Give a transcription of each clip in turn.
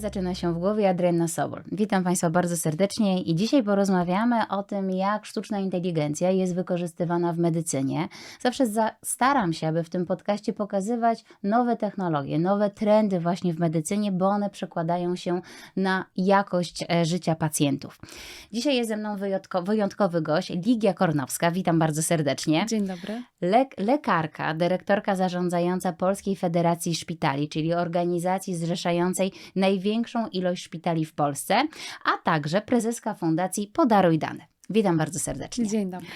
zaczyna się w głowie Adriana Sobol. Witam Państwa bardzo serdecznie i dzisiaj porozmawiamy o tym, jak sztuczna inteligencja jest wykorzystywana w medycynie. Zawsze za, staram się, aby w tym podcaście pokazywać nowe technologie, nowe trendy właśnie w medycynie, bo one przekładają się na jakość e, życia pacjentów. Dzisiaj jest ze mną wyjątko, wyjątkowy gość, Ligia Kornowska. Witam bardzo serdecznie. Dzień dobry. Le lekarka, dyrektorka zarządzająca Polskiej Federacji Szpitali, czyli organizacji zrzeszającej największą ilość szpitali w Polsce, a także prezeska Fundacji Podaruj Dane. Witam bardzo serdecznie. Dzień dobry.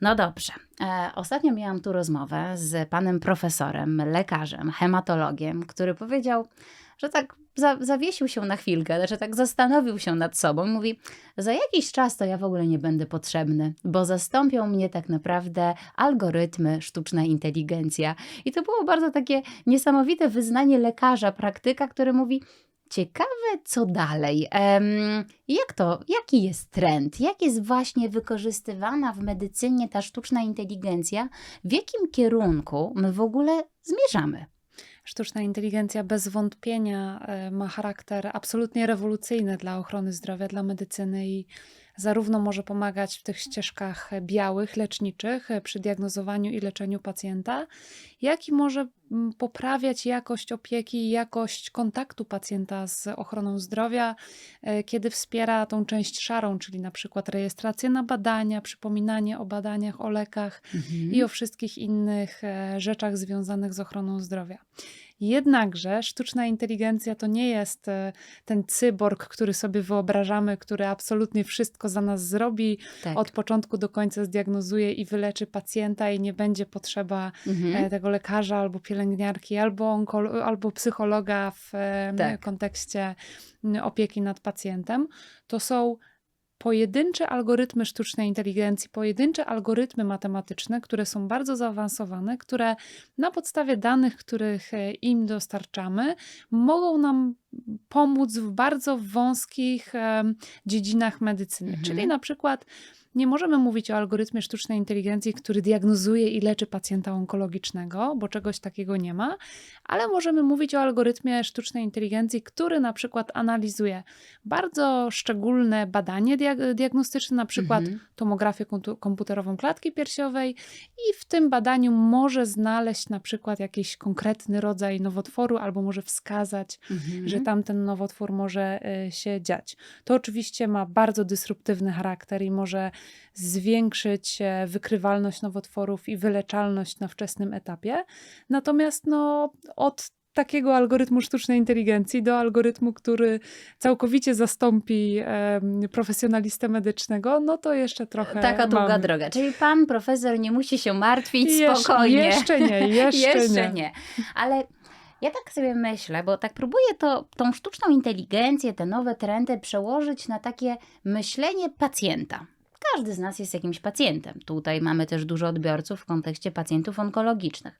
No dobrze. E, ostatnio miałam tu rozmowę z panem profesorem, lekarzem, hematologiem, który powiedział, że tak za, zawiesił się na chwilkę, znaczy tak zastanowił się nad sobą. Mówi, za jakiś czas to ja w ogóle nie będę potrzebny, bo zastąpią mnie tak naprawdę algorytmy, sztuczna inteligencja. I to było bardzo takie niesamowite wyznanie lekarza, praktyka, który mówi, Ciekawe, co dalej. Jak to, jaki jest trend? Jak jest właśnie wykorzystywana w medycynie ta sztuczna inteligencja? W jakim kierunku my w ogóle zmierzamy? Sztuczna inteligencja bez wątpienia e, ma charakter absolutnie rewolucyjny dla ochrony zdrowia, dla medycyny i zarówno może pomagać w tych ścieżkach białych, leczniczych e, przy diagnozowaniu i leczeniu pacjenta, jak i może mm, poprawiać jakość opieki i jakość kontaktu pacjenta z ochroną zdrowia, e, kiedy wspiera tą część szarą, czyli na przykład rejestrację na badania, przypominanie o badaniach, o lekach Mhm. i o wszystkich innych e, rzeczach związanych z ochroną zdrowia. Jednakże sztuczna inteligencja to nie jest e, ten cyborg, który sobie wyobrażamy, który absolutnie wszystko za nas zrobi, tak. od początku do końca zdiagnozuje i wyleczy pacjenta i nie będzie potrzeba Mhm. e, tego lekarza albo pielęgniarki, albo, albo psychologa w Tak. kontekście opieki nad pacjentem. To są pojedyncze algorytmy sztucznej inteligencji, pojedyncze algorytmy matematyczne, które są bardzo zaawansowane, które na podstawie danych, których e, im dostarczamy, mogą nam pomóc w bardzo wąskich dziedzinach medycyny. Mhm. Czyli na przykład nie możemy mówić o algorytmie sztucznej inteligencji, który diagnozuje i leczy pacjenta onkologicznego, bo czegoś takiego nie ma, ale możemy mówić o algorytmie sztucznej inteligencji, który na przykład analizuje bardzo szczególne badanie diag- diagnostyczne, na przykład Mhm. tomografię komputerową klatki piersiowej i w tym badaniu może znaleźć na przykład jakiś konkretny rodzaj nowotworu albo może wskazać, Mhm. że tamten nowotwór może y, się dziać. To oczywiście ma bardzo dysruptywny charakter i może zwiększyć e, wykrywalność nowotworów i wyleczalność na wczesnym etapie. Natomiast no, od takiego algorytmu sztucznej inteligencji do algorytmu, który całkowicie zastąpi em, profesjonalistę medycznego, no to jeszcze trochę Taka długa mamy. droga. Czyli pan profesor nie musi się martwić Jeszcze- spokojnie. Jeszcze nie, jeszcze, nie. Ale ja tak sobie myślę, bo tak próbuję to, tą sztuczną inteligencję, te nowe trendy przełożyć na takie myślenie pacjenta. Każdy z nas jest jakimś pacjentem. Tutaj mamy też dużo odbiorców w kontekście pacjentów onkologicznych.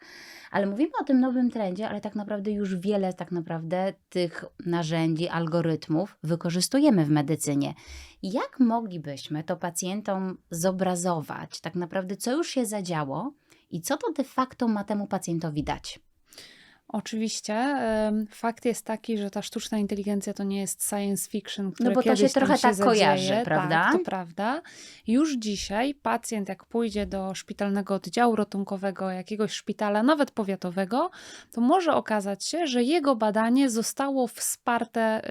Ale mówimy o tym nowym trendzie, ale tak naprawdę już wiele tak naprawdę tych narzędzi, algorytmów wykorzystujemy w medycynie. Jak moglibyśmy to pacjentom zobrazować, tak naprawdę co już się zadziało i co to de facto ma temu pacjentowi dać? Oczywiście. Fakt jest taki, że ta sztuczna inteligencja to nie jest science fiction, które No bo to się trochę się tak zadzieje. kojarzy, prawda? Tak, to prawda. Już dzisiaj pacjent, jak pójdzie do szpitalnego oddziału ratunkowego jakiegoś szpitala, nawet powiatowego, to może okazać się, że jego badanie zostało wsparte,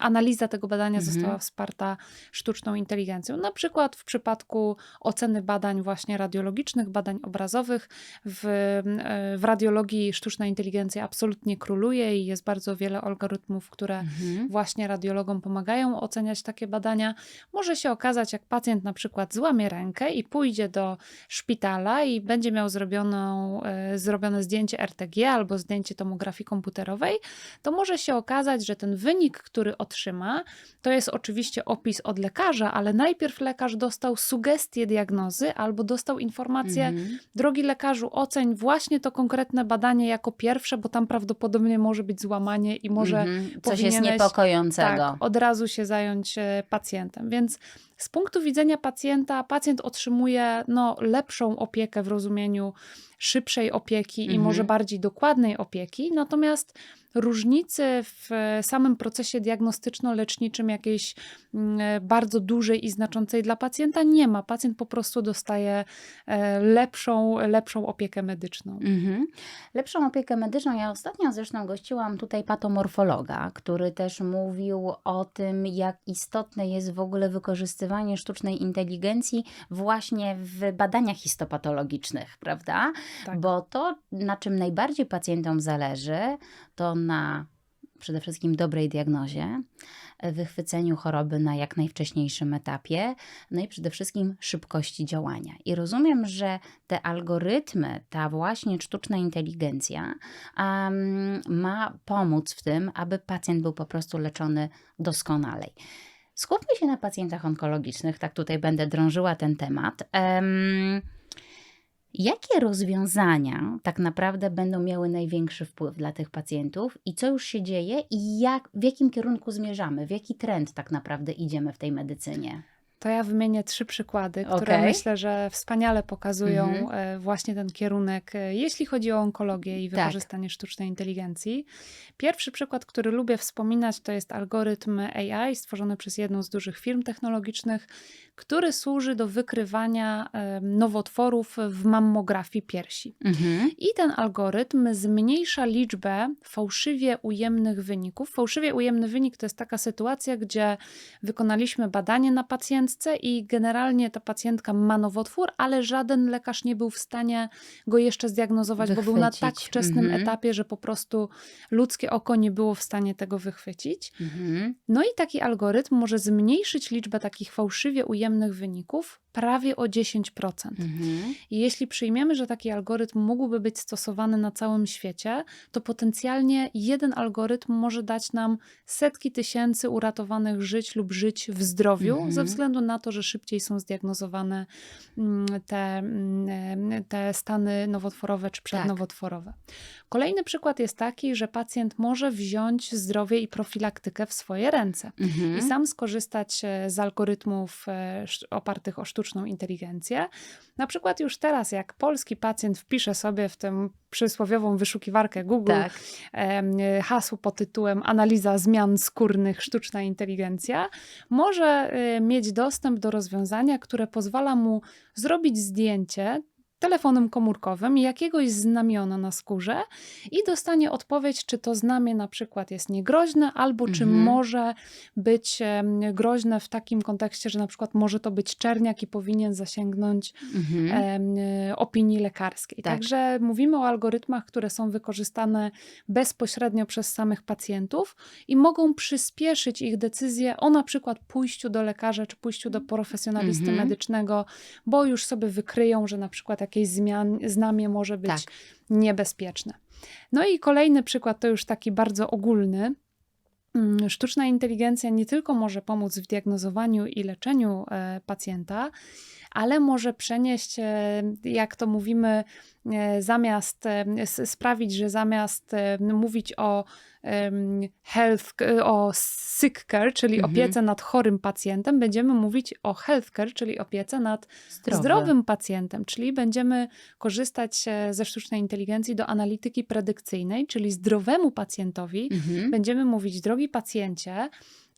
analiza tego badania Mhm. została wsparta sztuczną inteligencją. Na przykład w przypadku oceny badań właśnie radiologicznych, badań obrazowych, w, e, w radiologii sztuczna inteligencja absolutnie króluje i jest bardzo wiele algorytmów, które Mhm. właśnie radiologom pomagają oceniać takie badania. Może się okazać, jak pacjent na przykład złamie rękę i pójdzie do szpitala i będzie miał zrobioną, e, zrobione zdjęcie RTG albo zdjęcie tomografii komputerowej, to może się okazać, że ten wynik, który otrzyma, to jest oczywiście opis od lekarza, ale najpierw lekarz dostał sugestię diagnozy albo dostał informację, Mhm. drogi lekarzu, oceń właśnie to konkretne badanie jako pierwsze, bo tam prawdopodobnie może być złamanie i może Mhm. Coś jest niepokojącego. tak, od razu się zająć e, pacjentem. Więc z punktu widzenia pacjenta, pacjent otrzymuje no, lepszą opiekę w rozumieniu szybszej opieki i może Mhm. bardziej dokładnej opieki, natomiast różnicy w samym procesie diagnostyczno-leczniczym jakiejś mm, bardzo dużej i znaczącej dla pacjenta nie ma. Pacjent po prostu dostaje e, lepszą, lepszą opiekę medyczną. Mhm. Lepszą opiekę medyczną. Ja ostatnio zresztą gościłam tutaj patomorfologa, który też mówił o tym, jak istotne jest w ogóle wykorzystywanie sztucznej inteligencji właśnie w badaniach histopatologicznych, prawda? Tak. Bo to, na czym najbardziej pacjentom zależy, to na przede wszystkim dobrej diagnozie, wychwyceniu choroby na jak najwcześniejszym etapie, no i przede wszystkim szybkości działania. I rozumiem, że te algorytmy, ta właśnie sztuczna inteligencja um, ma pomóc w tym, aby pacjent był po prostu leczony doskonalej. Skupmy się na pacjentach onkologicznych, tak tutaj będę drążyła ten temat. Um, Jakie rozwiązania tak naprawdę będą miały największy wpływ dla tych pacjentów i co już się dzieje i jak, w jakim kierunku zmierzamy, w jaki trend tak naprawdę idziemy w tej medycynie? To ja wymienię trzy przykłady, które Okej. myślę, że wspaniale pokazują Mhm. e, właśnie ten kierunek, e, jeśli chodzi o onkologię i Tak. wykorzystanie sztucznej inteligencji. Pierwszy przykład, który lubię wspominać, to jest algorytm AI stworzony przez jedną z dużych firm technologicznych, który służy do wykrywania e, nowotworów w mammografii piersi. Mhm. I ten algorytm zmniejsza liczbę fałszywie ujemnych wyników. Fałszywie ujemny wynik to jest taka sytuacja, gdzie wykonaliśmy badanie na i generalnie ta pacjentka ma nowotwór, ale żaden lekarz nie był w stanie go jeszcze zdiagnozować, bo był na tak Wychwycić. wczesnym Mhm. etapie, że po prostu ludzkie oko nie było w stanie tego wychwycić. Mhm. No i taki algorytm może zmniejszyć liczbę takich fałszywie ujemnych wyników prawie o 10%. Mhm. I jeśli przyjmiemy, że taki algorytm mógłby być stosowany na całym świecie, to potencjalnie jeden algorytm może dać nam setki tysięcy uratowanych żyć lub żyć w zdrowiu, Mhm. ze względu na to, że szybciej są zdiagnozowane mm, te, mm, te stany nowotworowe czy przednowotworowe. Kolejny przykład jest taki, że pacjent może wziąć zdrowie i profilaktykę w swoje ręce Mhm. i sam skorzystać e, z algorytmów e, opartych o sztuczną inteligencję. Na przykład już teraz, jak polski pacjent wpisze sobie w tę przysłowiową wyszukiwarkę Google Tak. hasło pod tytułem Analiza zmian skórnych sztuczna inteligencja, może e, mieć dostęp do rozwiązania, które pozwala mu zrobić zdjęcie telefonem komórkowym jakiegoś znamiona na skórze i dostanie odpowiedź, czy to znamie na przykład jest niegroźne, albo czy Mhm. może być groźne w takim kontekście, że na przykład może to być czerniak i powinien zasięgnąć Mhm. opinii lekarskiej. Tak. Także mówimy o algorytmach, które są wykorzystane bezpośrednio przez samych pacjentów i mogą przyspieszyć ich decyzję o na przykład pójściu do lekarza czy pójściu do profesjonalisty Mhm. medycznego, bo już sobie wykryją, że na przykład jakieś zmian, znamie może być Tak. niebezpieczne. No i kolejny przykład to już taki bardzo ogólny. Mm, Sztuczna inteligencja nie tylko może pomóc w diagnozowaniu i leczeniu e, pacjenta, ale może przenieść, e, jak to mówimy, e, zamiast e, sprawić, że zamiast mówić o health, o sick care, czyli Mhm. opiece nad chorym pacjentem, będziemy mówić o health care, czyli opiece nad Zdrowy. zdrowym pacjentem, czyli będziemy korzystać ze sztucznej inteligencji do analityki predykcyjnej, czyli zdrowemu pacjentowi Mhm. będziemy mówić, drogi pacjencie,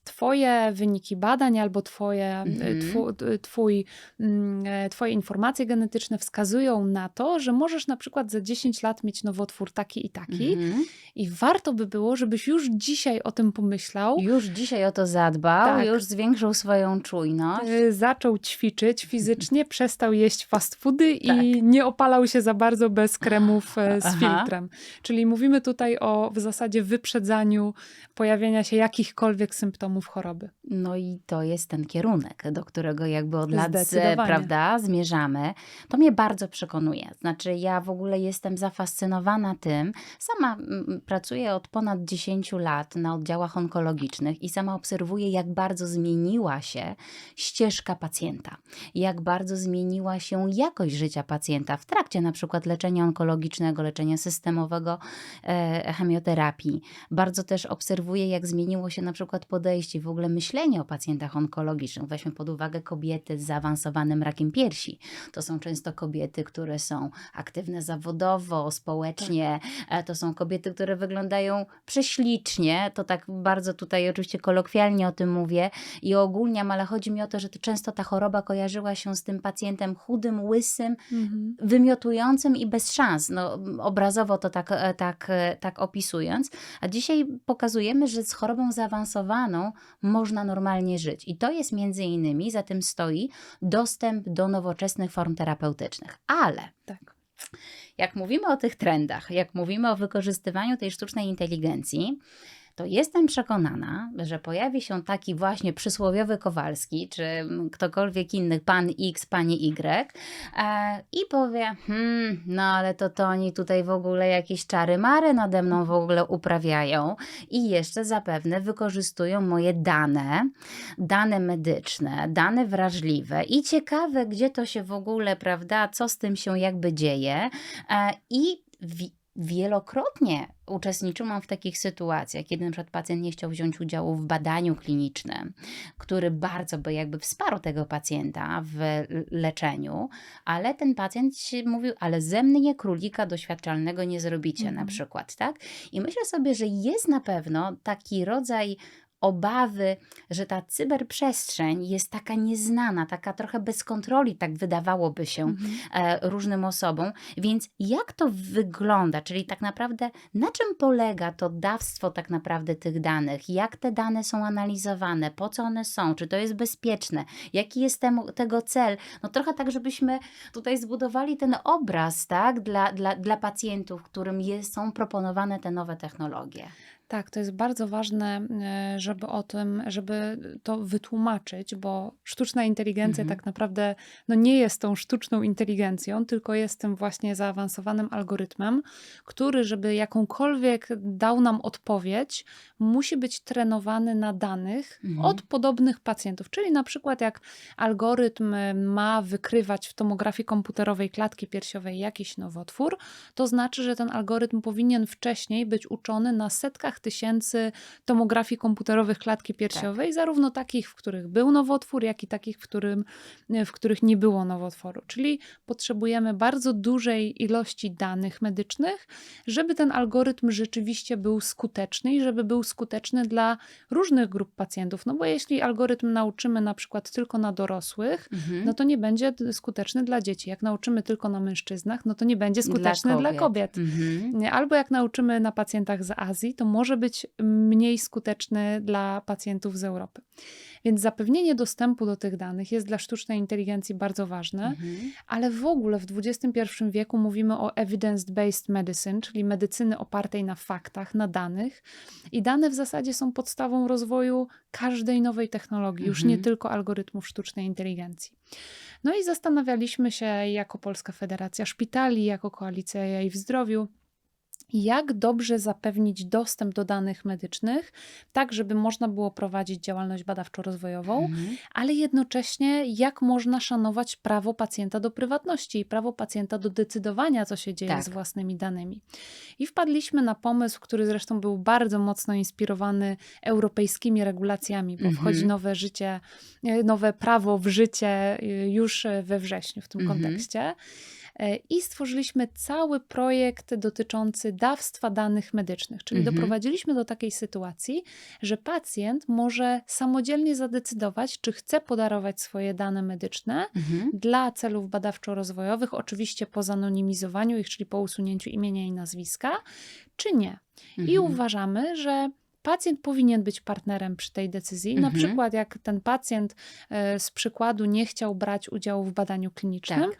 Twoje wyniki badań albo twoje, e, Mhm. twu, t- twój, mm, e, Twoje informacje genetyczne wskazują na to, że możesz na przykład za 10 lat mieć nowotwór taki i taki. Mhm. I warto by było, żebyś już dzisiaj o tym pomyślał. Już dzisiaj o to zadbał, Tak. już zwiększył swoją czujność. y, Zaczął ćwiczyć fizycznie, przestał jeść fast foody Tak. i nie opalał się za bardzo bez kremów e, z Aha. filtrem. Czyli mówimy tutaj o w zasadzie wyprzedzaniu pojawienia się jakichkolwiek symptomów choroby. No i to jest ten kierunek, do którego jakby od lat prawda, zmierzamy. To mnie bardzo przekonuje. Znaczy ja w ogóle jestem zafascynowana tym. Sama mm, pracuję od ponad 10 lat na oddziałach onkologicznych i sama obserwuję, jak bardzo zmieniła się ścieżka pacjenta. Jak bardzo zmieniła się jakość życia pacjenta w trakcie na przykład leczenia onkologicznego, leczenia systemowego, e, chemioterapii. Bardzo też obserwuję, jak zmieniło się na przykład podejście i w ogóle myślenie o pacjentach onkologicznych. Weźmy pod uwagę kobiety z zaawansowanym rakiem piersi. To są często kobiety, które są aktywne zawodowo, społecznie. E, To są kobiety, które wyglądają prześlicznie. To tak bardzo tutaj oczywiście kolokwialnie o tym mówię i ogólniam, ale chodzi mi o to, że to często ta choroba kojarzyła się z tym pacjentem chudym, łysym, Mhm. wymiotującym i bez szans. No, obrazowo to tak, e, tak, e, tak opisując. A dzisiaj pokazujemy, że z chorobą zaawansowaną można normalnie żyć. I to jest między innymi, za tym stoi dostęp do nowoczesnych form terapeutycznych. Ale Tak. jak mówimy o tych trendach, jak mówimy o wykorzystywaniu tej sztucznej inteligencji, to jestem przekonana, że pojawi się taki właśnie przysłowiowy Kowalski, czy ktokolwiek inny, pan X, pani Y, e, i powie, hmm, no ale to, to oni tutaj w ogóle jakieś czary mary nade mną w ogóle uprawiają i jeszcze zapewne wykorzystują moje dane, dane medyczne, dane wrażliwe. I ciekawe, gdzie to się w ogóle, prawda, co z tym się jakby dzieje e, i wielokrotnie uczestniczyłam w takich sytuacjach, kiedy na przykład pacjent nie chciał wziąć udziału w badaniu klinicznym, który bardzo by jakby wsparł tego pacjenta w leczeniu, ale ten pacjent mówił, ale ze mnie królika doświadczalnego nie zrobicie na Mhm. przykład, tak? I myślę sobie, że jest na pewno taki rodzaj obawy, że ta cyberprzestrzeń jest taka nieznana, taka trochę bez kontroli, tak wydawałoby się Mhm. e, różnym osobom. Więc jak to wygląda? Czyli tak naprawdę na czym polega to dawstwo tak naprawdę tych danych? Jak te dane są analizowane? Po co one są? Czy to jest bezpieczne? Jaki jest temu, tego cel? No trochę tak, żebyśmy tutaj zbudowali ten obraz tak, dla, dla, dla pacjentów, którym jest, są proponowane te nowe technologie. Tak, to jest bardzo ważne, e, żeby o tym, żeby to wytłumaczyć, bo sztuczna inteligencja Mhm. tak naprawdę no nie jest tą sztuczną inteligencją, tylko jest tym właśnie zaawansowanym algorytmem, który, żeby jakąkolwiek dał nam odpowiedź, musi być trenowany na danych Mhm. od podobnych pacjentów. Czyli na przykład jak algorytm e, ma wykrywać w tomografii komputerowej klatki piersiowej jakiś nowotwór, to znaczy, że ten algorytm powinien wcześniej być uczony na setkach tysięcy tomografii komputerowych klatki piersiowej, zarówno takich, w których był nowotwór, jak i takich, w, którym, w których nie było nowotworu. Czyli potrzebujemy bardzo dużej ilości danych medycznych, żeby ten algorytm rzeczywiście był skuteczny i żeby był skuteczny dla różnych grup pacjentów. No bo jeśli algorytm nauczymy na przykład tylko na dorosłych, Mhm. no to nie będzie skuteczny dla dzieci. Jak nauczymy tylko na mężczyznach, no to nie będzie skuteczny dla kobiet. Mhm. Nie, Albo jak nauczymy na pacjentach z Azji, to może być mniej skuteczny dla pacjentów z Europy. Więc zapewnienie dostępu do tych danych jest dla sztucznej inteligencji bardzo ważne, Mhm. ale w ogóle w XXI wieku mówimy o evidence-based medicine, czyli medycyny opartej na faktach, na danych. I dane w zasadzie są podstawą rozwoju każdej nowej technologii, już nie Mhm. tylko algorytmów sztucznej inteligencji. No i zastanawialiśmy się jako Polska Federacja Szpitali, jako Koalicja AI w Zdrowiu, jak dobrze zapewnić dostęp do danych medycznych, tak żeby można było prowadzić działalność badawczo-rozwojową, Mhm. ale jednocześnie jak można szanować prawo pacjenta do prywatności i prawo pacjenta do decydowania, co się dzieje Tak. z własnymi danymi. I wpadliśmy na pomysł, który zresztą był bardzo mocno inspirowany europejskimi regulacjami, bo Mhm. wchodzi nowe życie, e, nowe prawo w życie e, już e, we wrześniu w tym Mhm. kontekście. E, I stworzyliśmy cały projekt dotyczący dawstwa danych medycznych, czyli Mhm. doprowadziliśmy do takiej sytuacji, że pacjent może samodzielnie zadecydować, czy chce podarować swoje dane medyczne Mhm. dla celów badawczo-rozwojowych, oczywiście po zanonimizowaniu ich, czyli po usunięciu imienia i nazwiska, czy nie. I Mhm. uważamy, że pacjent powinien być partnerem przy tej decyzji. Na Mhm. przykład, jak ten pacjent e, z przykładu nie chciał brać udziału w badaniu klinicznym, Tak.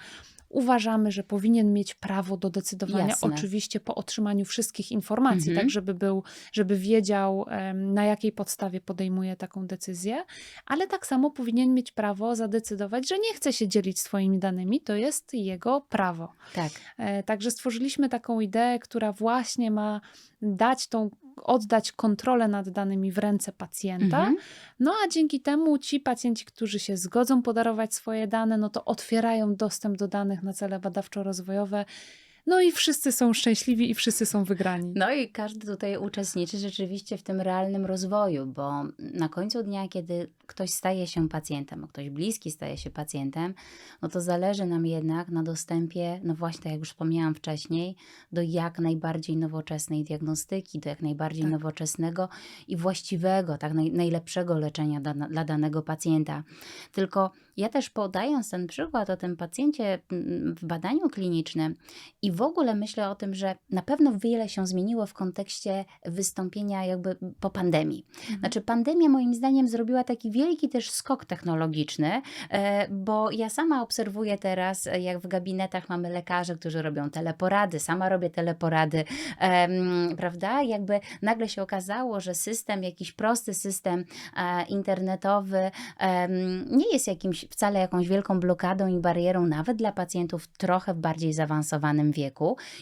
Uważamy, że powinien mieć prawo do decydowania, Jasne. oczywiście po otrzymaniu wszystkich informacji, Mhm. tak żeby był, żeby wiedział, na jakiej podstawie podejmuje taką decyzję, ale tak samo powinien mieć prawo zadecydować, że nie chce się dzielić swoimi danymi, to jest jego prawo. Tak. E, Także stworzyliśmy taką ideę, która właśnie ma dać tą, oddać kontrolę nad danymi w ręce pacjenta. Mhm. No a dzięki temu ci pacjenci, którzy się zgodzą podarować swoje dane, no to otwierają dostęp do danych na cele badawczo-rozwojowe No i wszyscy są szczęśliwi i wszyscy są wygrani. No i każdy tutaj uczestniczy rzeczywiście w tym realnym rozwoju, bo na końcu dnia, kiedy ktoś staje się pacjentem, ktoś bliski staje się pacjentem, no to zależy nam jednak na dostępie, no właśnie tak jak już wspomniałam wcześniej, do jak najbardziej nowoczesnej diagnostyki, do jak najbardziej Tak. nowoczesnego i właściwego, tak naj, najlepszego leczenia dla, dla danego pacjenta. Tylko ja też podając ten przykład o tym pacjencie mm, w badaniu klinicznym i w ogóle myślę o tym, że na pewno wiele się zmieniło w kontekście wystąpienia jakby po pandemii. Mhm. Znaczy pandemia moim zdaniem zrobiła taki wielki też skok technologiczny, e, bo ja sama obserwuję teraz, jak w gabinetach mamy lekarzy, którzy robią teleporady, sama robię teleporady, prawda? Jakby nagle się okazało, że system, jakiś prosty system e, internetowy nie jest jakimś wcale jakąś wielką blokadą i barierą nawet dla pacjentów trochę w bardziej zaawansowanym wieku.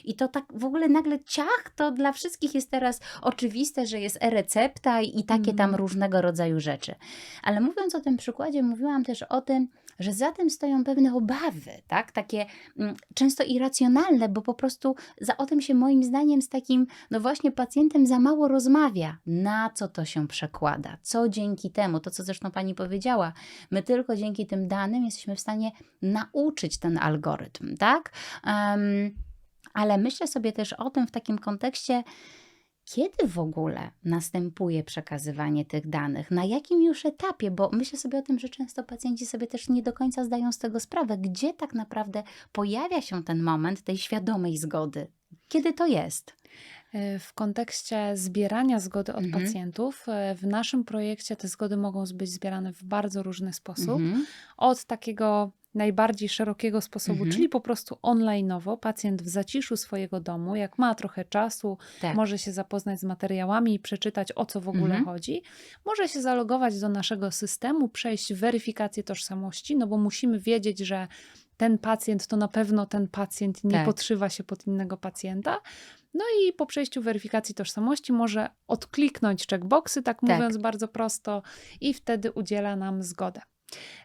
I to tak w ogóle nagle ciach, to dla wszystkich jest teraz oczywiste, że jest e-recepta i, i takie tam Mhm. różnego rodzaju rzeczy. Ale mówiąc o tym przykładzie, mówiłam też o tym, że za tym stoją pewne obawy, tak? Takie mm, często irracjonalne, bo po prostu za o tym się moim zdaniem z takim, no właśnie pacjentem za mało rozmawia. Na co to się przekłada? Co dzięki temu? To, co zresztą pani powiedziała, my tylko dzięki tym danym jesteśmy w stanie nauczyć ten algorytm, tak? Em, ale myślę sobie też o tym w takim kontekście, kiedy w ogóle następuje przekazywanie tych danych? Na jakim już etapie? Bo myślę sobie o tym, że często pacjenci sobie też nie do końca zdają z tego sprawę, gdzie tak naprawdę pojawia się ten moment tej świadomej zgody. Kiedy to jest? E, W kontekście zbierania zgody od Mhm. pacjentów, e, w naszym projekcie te zgody mogą być zbierane w bardzo różny sposób. Mhm. Od takiego najbardziej szerokiego sposobu, Mhm. czyli po prostu online'owo, pacjent w zaciszu swojego domu, jak ma trochę czasu, Tak. może się zapoznać z materiałami i przeczytać o co w ogóle Mhm. chodzi. Może się zalogować do naszego systemu, przejść weryfikację tożsamości, no bo musimy wiedzieć, że ten pacjent to na pewno ten pacjent, nie Tak. podszywa się pod innego pacjenta. No i po przejściu weryfikacji tożsamości może odkliknąć checkboxy, tak Tak. mówiąc bardzo prosto, i wtedy udziela nam zgodę.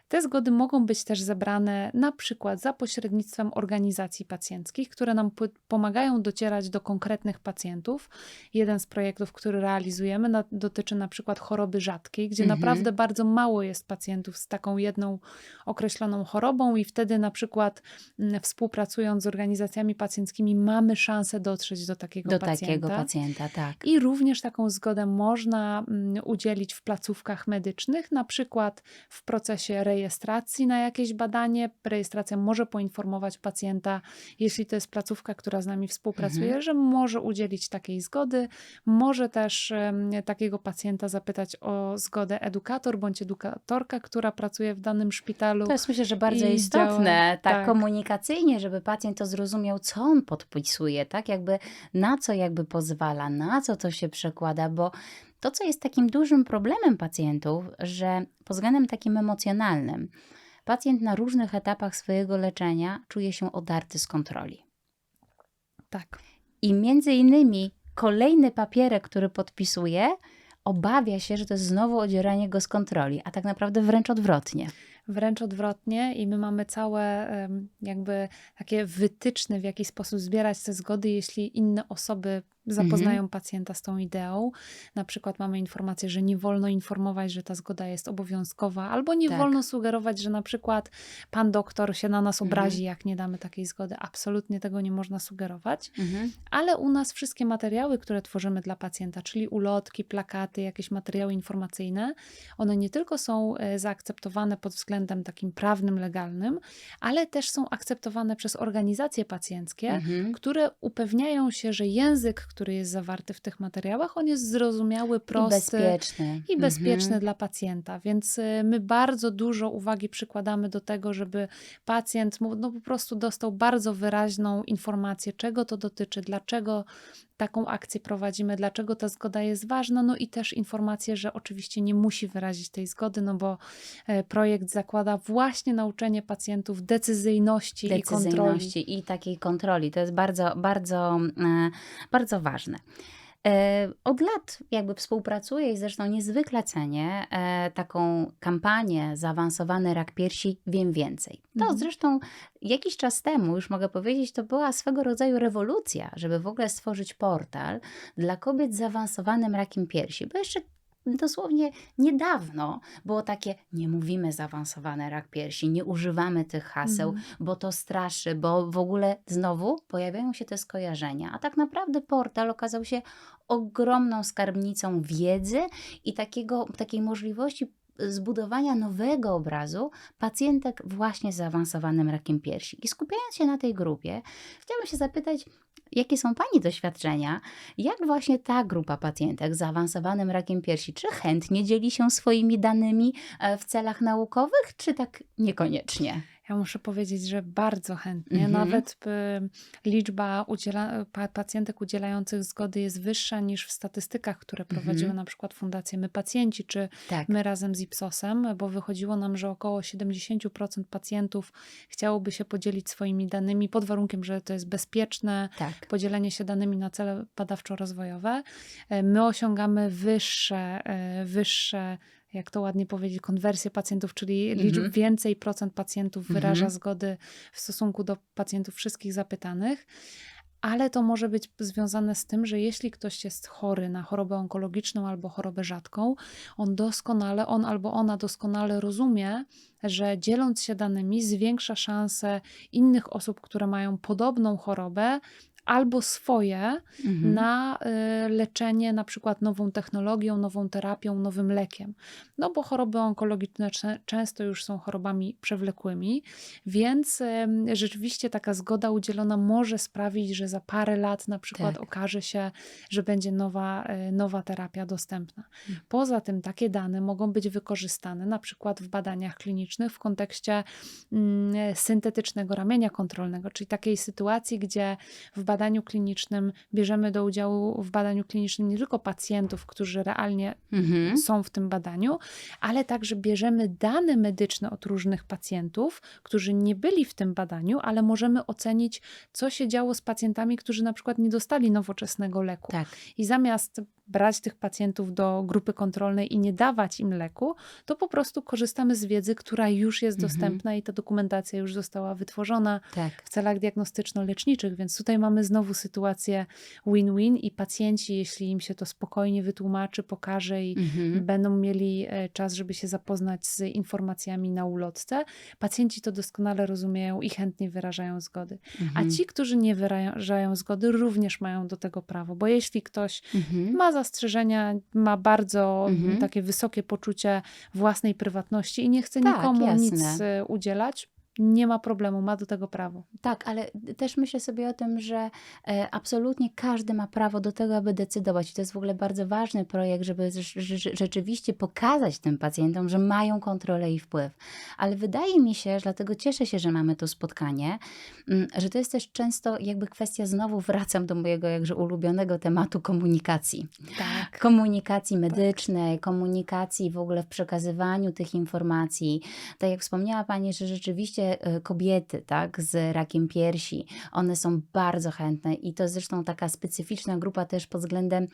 Te zgody mogą być też zebrane na przykład za pośrednictwem organizacji pacjenckich, które nam po- pomagają docierać do konkretnych pacjentów. Jeden z projektów, który realizujemy, na, dotyczy na przykład choroby rzadkiej, gdzie Mhm. naprawdę bardzo mało jest pacjentów z taką jedną określoną chorobą, i wtedy na przykład mm, współpracując z organizacjami pacjenckimi, mamy szansę dotrzeć do takiego Do pacjenta. takiego pacjenta, tak. I również taką zgodę można mm, udzielić w placówkach medycznych, na przykład w procesie rejestracji na jakieś badanie. Rejestracja może poinformować pacjenta, jeśli to jest placówka, która z nami współpracuje, Mhm. że może udzielić takiej zgody. Może też em, takiego pacjenta zapytać o zgodę edukator bądź edukatorka, która pracuje w danym szpitalu. To jest myślę, że bardzo istotne, tak, tak. komunikacyjnie, żeby pacjent to zrozumiał, co on podpisuje, tak, jakby na co jakby pozwala, na co to się przekłada, bo to, co jest takim dużym problemem pacjentów, że pod względem takim emocjonalnym, pacjent na różnych etapach swojego leczenia czuje się odarty z kontroli. Tak. I między innymi kolejny papierek, który podpisuje, obawia się, że to jest znowu odzieranie go z kontroli, a tak naprawdę wręcz odwrotnie. Wręcz odwrotnie, i my mamy całe jakby takie wytyczne, w jaki sposób zbierać te zgody, jeśli inne osoby zapoznają Mhm. pacjenta z tą ideą. Na przykład mamy informację, że nie wolno informować, że ta zgoda jest obowiązkowa, albo nie Tak. wolno sugerować, że na przykład pan doktor się na nas Mhm. obrazi, jak nie damy takiej zgody. Absolutnie tego nie można sugerować. Mhm. Ale u nas wszystkie materiały, które tworzymy dla pacjenta, czyli ulotki, plakaty, jakieś materiały informacyjne, one nie tylko są e, zaakceptowane pod względem takim prawnym, legalnym, ale też są akceptowane przez organizacje pacjenckie, Mhm. które upewniają się, że język, który jest zawarty w tych materiałach, on jest zrozumiały, I prosty bezpieczny. i bezpieczny Mhm. dla pacjenta. Więc y, my bardzo dużo uwagi przykładamy do tego, żeby pacjent no, po prostu dostał bardzo wyraźną informację, czego to dotyczy, dlaczego taką akcję prowadzimy, dlaczego ta zgoda jest ważna, no i też informację, że oczywiście nie musi wyrazić tej zgody, no bo e, projekt zakłada właśnie nauczenie pacjentów decyzyjności, i kontroli. decyzyjności i takiej kontroli. To jest bardzo, bardzo, e, bardzo ważne. E, Od lat jakby współpracuję i zresztą niezwykle cenię e, taką kampanię Zaawansowany rak piersi Wiem Więcej. To Mhm. zresztą jakiś czas temu, już mogę powiedzieć, to była swego rodzaju rewolucja, żeby w ogóle stworzyć portal dla kobiet z zaawansowanym rakiem piersi, bo jeszcze dosłownie niedawno było takie, nie mówimy zaawansowany rak piersi, nie używamy tych haseł, Mhm. bo to straszy, bo w ogóle znowu pojawiają się te skojarzenia. A tak naprawdę portal okazał się ogromną skarbnicą wiedzy i takiego, takiej możliwości zbudowania nowego obrazu pacjentek właśnie z zaawansowanym rakiem piersi. I skupiając się na tej grupie, chciałabym się zapytać, jakie są Pani doświadczenia? Jak właśnie ta grupa pacjentek z zaawansowanym rakiem piersi, czy chętnie dzieli się swoimi danymi e, w celach naukowych, czy tak niekoniecznie? Ja muszę powiedzieć, że bardzo chętnie. Mhm. Nawet liczba udziela, pa, pacjentek udzielających zgody jest wyższa niż w statystykach, które prowadziły Mhm. na przykład Fundacje My Pacjenci, czy Tak. my razem z Ipsosem, bo wychodziło nam, że około 70% pacjentów chciałoby się podzielić swoimi danymi pod warunkiem, że to jest bezpieczne, Tak. podzielenie się danymi na cele badawczo-rozwojowe. E, My osiągamy wyższe, e, wyższe jak to ładnie powiedzieć, konwersję pacjentów, czyli liczb Mhm. więcej procent pacjentów wyraża Mhm. zgody w stosunku do pacjentów wszystkich zapytanych. Ale to może być związane z tym, że jeśli ktoś jest chory na chorobę onkologiczną albo chorobę rzadką, on doskonale, on albo ona doskonale rozumie, że dzieląc się danymi zwiększa szanse innych osób, które mają podobną chorobę albo swoje Mhm. na y, leczenie na przykład nową technologią, nową terapią, nowym lekiem. No bo choroby onkologiczne często już są chorobami przewlekłymi, więc rzeczywiście taka zgoda udzielona może sprawić, że za parę lat na przykład Tak. okaże się, że będzie nowa, e, nowa terapia dostępna. Mm. Poza tym takie dane mogą być wykorzystane na przykład w badaniach klinicznych w kontekście mm, syntetycznego ramienia kontrolnego, czyli takiej sytuacji, gdzie w badaniu klinicznym bierzemy do udziału w badaniu klinicznym nie tylko pacjentów, którzy realnie Mhm. są w tym badaniu, ale także bierzemy dane medyczne od różnych pacjentów, którzy nie byli w tym badaniu, ale możemy ocenić, co się działo z pacjentami, którzy na przykład nie dostali nowoczesnego leku. Tak. I zamiast brać tych pacjentów do grupy kontrolnej i nie dawać im leku, to po prostu korzystamy z wiedzy, która już jest Mhm. dostępna i ta dokumentacja już została wytworzona Tak. w celach diagnostyczno-leczniczych, więc tutaj mamy znowu sytuację win-win i pacjenci, jeśli im się to spokojnie wytłumaczy, pokaże i Mhm. będą mieli e, czas, żeby się zapoznać z informacjami na ulotce, pacjenci to doskonale rozumieją i chętnie wyrażają zgody. A Mhm. ci, którzy nie wyrażają zgody, również mają do tego prawo, bo jeśli ktoś Mhm. ma zastrzeżenia, ma bardzo Mhm. takie wysokie poczucie własnej prywatności i nie chce Tak, nikomu nic jasne. e, udzielać, nie ma problemu, ma do tego prawo. Tak, ale też myślę sobie o tym, że e, absolutnie każdy ma prawo do tego, aby decydować. I to jest w ogóle bardzo ważny projekt, żeby rze- rze- rzeczywiście pokazać tym pacjentom, że mają kontrolę i wpływ. Ale wydaje mi się, że dlatego cieszę się, że mamy to spotkanie, mm, że to jest też często jakby kwestia, znowu wracam do mojego jakże ulubionego tematu komunikacji. Tak. Komunikacji medycznej, komunikacji w ogóle w przekazywaniu tych informacji. Tak jak wspomniała Pani, że rzeczywiście e, kobiety tak, z rakiem piersi, one są bardzo chętne i to zresztą taka specyficzna grupa też pod względem,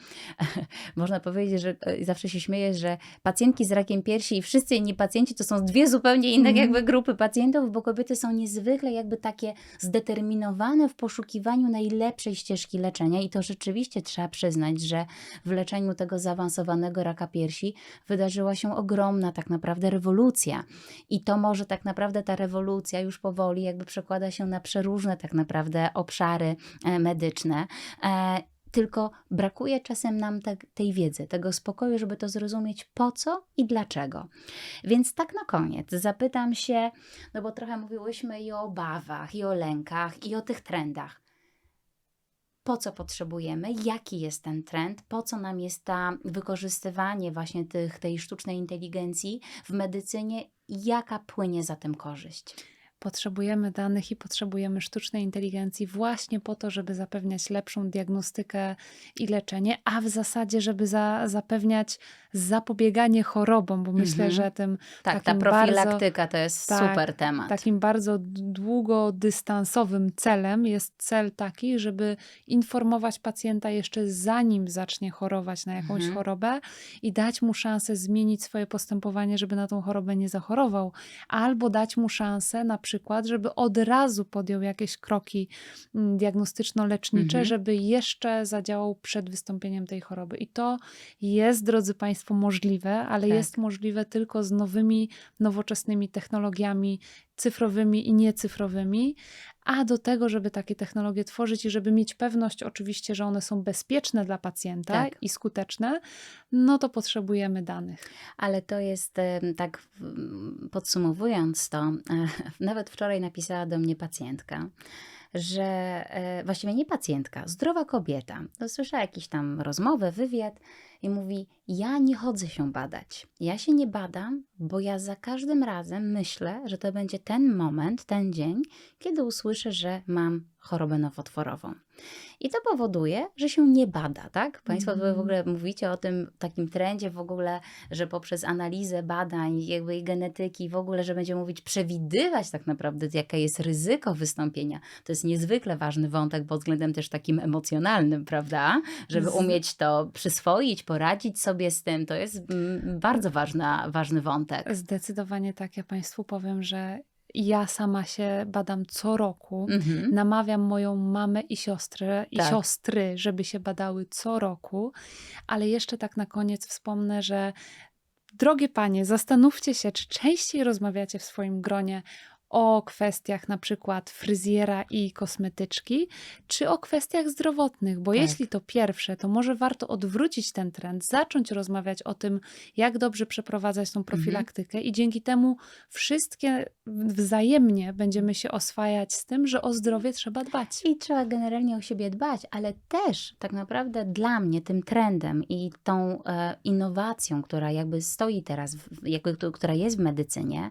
można powiedzieć, że e, zawsze się śmieję, że pacjentki z rakiem piersi i wszyscy inni pacjenci to są dwie zupełnie inne Mhm. jakby grupy pacjentów, bo kobiety są niezwykle jakby takie zdeterminowane w poszukiwaniu najlepszej ścieżki leczenia i to rzeczywiście trzeba przyznać, że w leczeniu tego zaawansowanego raka piersi wydarzyła się ogromna tak naprawdę rewolucja. I to może tak naprawdę ta rewolucja już powoli jakby przekłada się na przeróżne tak naprawdę obszary e, medyczne. E, tylko brakuje czasem nam te, tej wiedzy, tego spokoju, żeby to zrozumieć po co i dlaczego. Więc tak na koniec zapytam się, no bo trochę mówiłyśmy i o obawach, i o lękach, i o tych trendach po co potrzebujemy, jaki jest ten trend, po co nam jest ta wykorzystywanie właśnie tych, tej sztucznej inteligencji w medycynie jaka płynie za tym korzyść. Potrzebujemy danych i potrzebujemy sztucznej inteligencji właśnie po to, żeby zapewniać lepszą diagnostykę i leczenie, a w zasadzie, żeby za, zapewniać zapobieganie chorobom, bo myślę, Mhm. że tym Tak, ta takim bardzo profilaktyka to jest tak, super temat. Takim bardzo długodystansowym celem jest cel taki, żeby informować pacjenta jeszcze zanim zacznie chorować na jakąś Mhm. chorobę i dać mu szansę zmienić swoje postępowanie, żeby na tą chorobę nie zachorował, albo dać mu szansę na przykład, żeby od razu podjął jakieś kroki mm, diagnostyczno-lecznicze, Mhm. żeby jeszcze zadziałał przed wystąpieniem tej choroby. I to jest, drodzy Państwo, możliwe, ale Tak. jest możliwe tylko z nowymi, nowoczesnymi technologiami cyfrowymi i niecyfrowymi, a do tego, żeby takie technologie tworzyć i żeby mieć pewność oczywiście, że one są bezpieczne dla pacjenta Tak. i skuteczne, no to potrzebujemy danych. Ale to jest tak, podsumowując to, nawet wczoraj napisała do mnie pacjentka, że e, właściwie nie pacjentka, zdrowa kobieta. No, Słyszała jakieś tam rozmowę, wywiad i mówi: Ja nie chodzę się badać. Ja się nie badam, bo ja za każdym razem myślę, że to będzie ten moment, ten dzień, kiedy usłyszę, że mam chorobę nowotworową. I to powoduje, że się nie bada, tak? Państwo Mhm. w ogóle mówicie o tym takim trendzie w ogóle, że poprzez analizę badań, jakby i genetyki, w ogóle, że będzie mówić, przewidywać tak naprawdę, jakie jest ryzyko wystąpienia. To jest niezwykle ważny wątek pod względem też takim emocjonalnym, prawda? Żeby umieć to przyswoić, poradzić sobie z tym. To jest mm, bardzo ważna, ważny wątek. Zdecydowanie tak. Ja Państwu powiem, że ja sama się badam co roku. Mhm. Namawiam moją mamę i siostrę, i Tak. siostry, żeby się badały co roku, ale jeszcze tak na koniec wspomnę, że drogie panie, zastanówcie się, czy częściej rozmawiacie w swoim gronie o kwestiach na przykład fryzjera i kosmetyczki, czy o kwestiach zdrowotnych, bo Tak. jeśli to pierwsze, to może warto odwrócić ten trend, zacząć rozmawiać o tym, jak dobrze przeprowadzać tą profilaktykę i dzięki temu wszystkie wzajemnie będziemy się oswajać z tym, że o zdrowie trzeba dbać. I trzeba generalnie o siebie dbać, ale też tak naprawdę dla mnie tym trendem i tą e, innowacją, która jakby stoi teraz, w, jakby, któ- która jest w medycynie,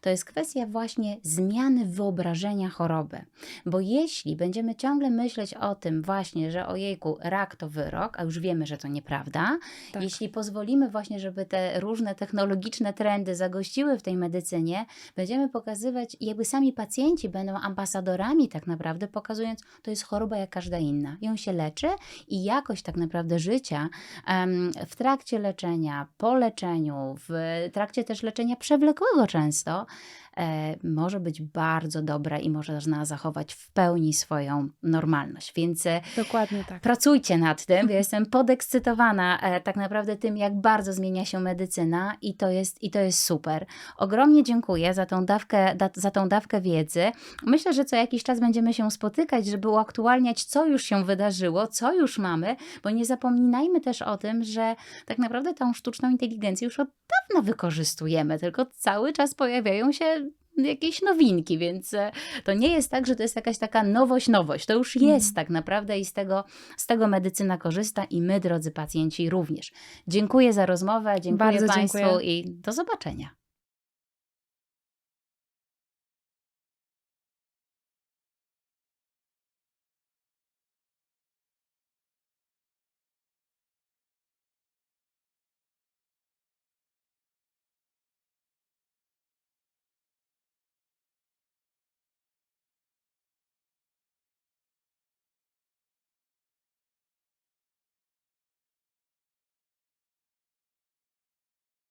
to jest kwestia właśnie zmiany wyobrażenia choroby. Bo jeśli będziemy ciągle myśleć o tym właśnie, że ojejku, rak to wyrok, a już wiemy, że to nieprawda, Tak. jeśli pozwolimy właśnie, żeby te różne technologiczne trendy zagościły w tej medycynie, będziemy pokazywać, jakby sami pacjenci będą ambasadorami tak naprawdę, pokazując, to jest choroba jak każda inna. Ją się leczy i jakość tak naprawdę życia em, w trakcie leczenia, po leczeniu, w trakcie też leczenia przewlekłego często, może być bardzo dobra i można zachować w pełni swoją normalność. Więc e, Dokładnie tak. Pracujcie nad tym. Ja jestem podekscytowana e, tak naprawdę tym, jak bardzo zmienia się medycyna i to jest, i to jest super. Ogromnie dziękuję za tą, dawkę, da, za tą dawkę wiedzy. Myślę, że co jakiś czas będziemy się spotykać, żeby uaktualniać, co już się wydarzyło, co już mamy, bo nie zapominajmy też o tym, że tak naprawdę tą sztuczną inteligencję już od dawna wykorzystujemy, tylko cały czas pojawiają się jakieś nowinki, więc e, to nie jest tak, że to jest jakaś taka nowość, nowość. To już jest Mhm. tak naprawdę i z tego, z tego medycyna korzysta i my, drodzy pacjenci, również. Dziękuję za rozmowę, dziękuję Bardzo Państwu dziękuję. i do zobaczenia.